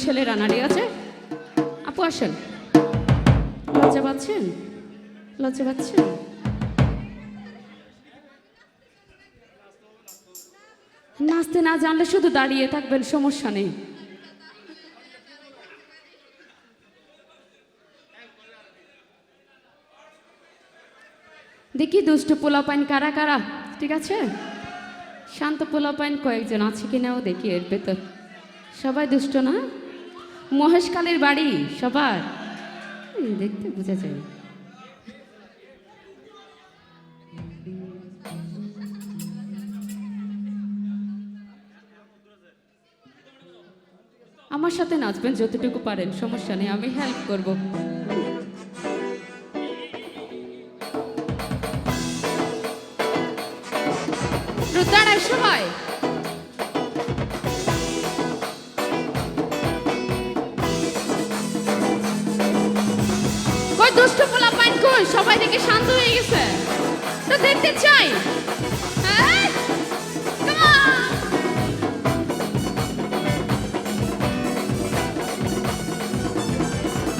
বাড়ি কিন্তু শুধু ছেলেরা নারী আছে? আপু, আসেন। লজ্জা পাচ্ছেন? লজ্জা পাচ্ছেন? নাচতে না জানলে শুধু দাঁড়িয়ে থাকবেন, সমস্যা নেই। দেখি দুষ্ট পোলা পাইন কারা কারা, ঠিক আছে? শান্ত পোলা পাইন কয়েকজন আছে কিনাও দেখি এর ভেতর। সবাই দুষ্ট না? মহেশকালীর বাড়ি সবার? দেখতে বোঝা যায়। আমার সাথে নাচবেন যতটুকু পারেন সমস্যা নেই আমি হেল্প করব। কই দুষ্ট পোলা পাইন কই? সবাই দেখে শান্ত হয়ে গেছে। তো দেখতে চাই। হ্যাঁ!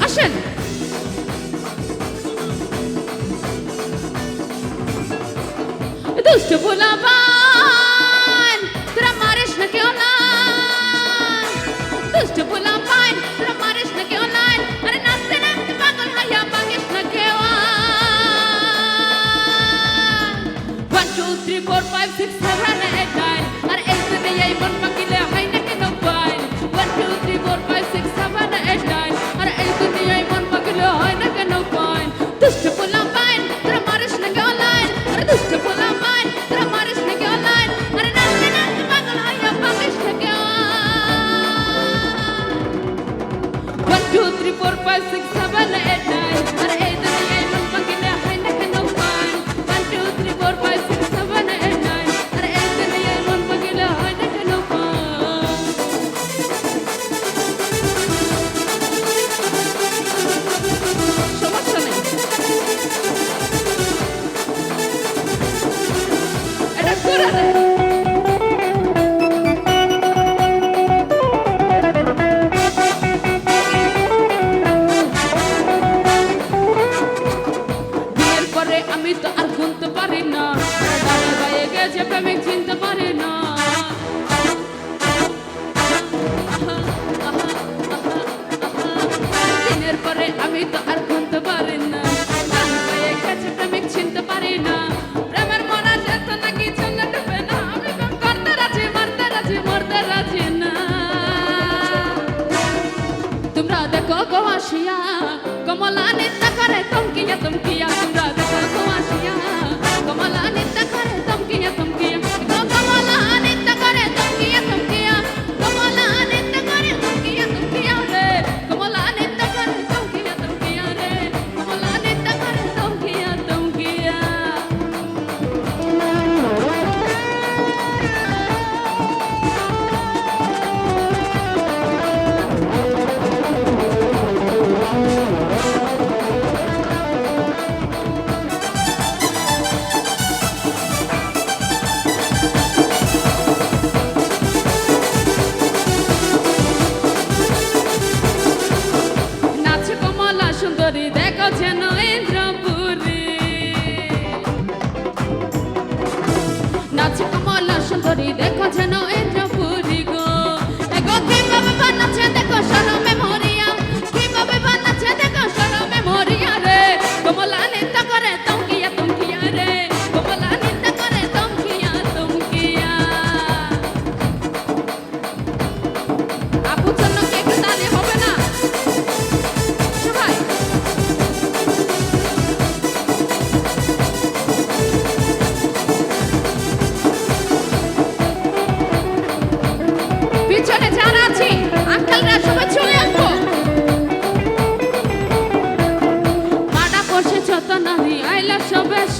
আসেন। দুষ্ট পোলাপান আর গুনতে পারি না। দাদা গায়ে গেছে প্রেমিক, চিনতে পারি না। দিনের পরে আমি তো আর গুনতে পারি না। দাদা গায়ে গেছে প্রেমিক, চিনতে পারি না। প্রেমের মরা যেত নাকি চলে ডুবে না। আমি করতে রাজি, মারতে রাজি, মরতে রাজি না। তোমরা দেখো গো আসিয়া, কমলা নৃত্য করে তমকিয়া তমকিয়া তোমরা সুন্দরী দেখো যেন ইন্দ্রপুরী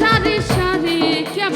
সারি সারি কে